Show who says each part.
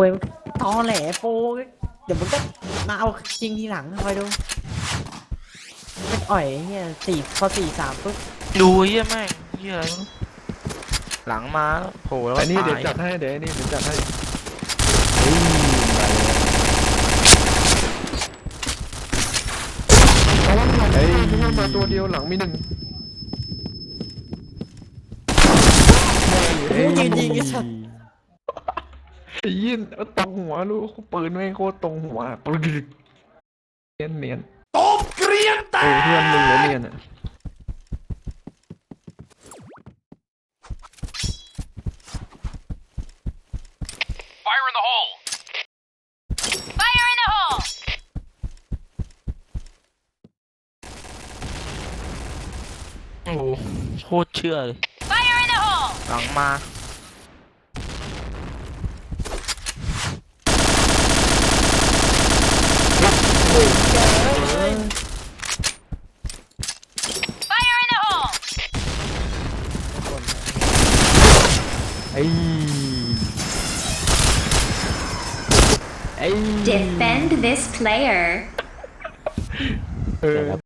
Speaker 1: โอ้ยตอแหลโปเดี๋ยวมันก็มาเอาจริงทีหลังคอยดูเป็นอ่อยไอ้เนี่ยสี่พอสี่สามปุ๊บ
Speaker 2: ดูไอ้เหี้ยแม่งเหี้ยอะไรไม่รู้หลังมาแล้วโผล่แล้วก็
Speaker 3: อันนี้เดี๋ยว
Speaker 2: ตาย
Speaker 3: จัดให้เดี๋ยวอันนี้เดี๋ยวจัดให้เฮ้ยเฮ้ยมาตัวเดียวหลังมีหนึ่ง
Speaker 1: โอ้ยยิงยิงไอ้สัส
Speaker 3: ไอ้ยินเอาตรงหัวลูกปืนแม่งโคตรตรงหัวปืนเนียนเนียนตบเกรียนแต่เออเพื่อนมึงเหรอเนียนอะ
Speaker 2: โอ้โหโคตรเชื่อเลยหลังมา
Speaker 3: ไอ้ไอ้
Speaker 4: Defend this player.
Speaker 3: เออ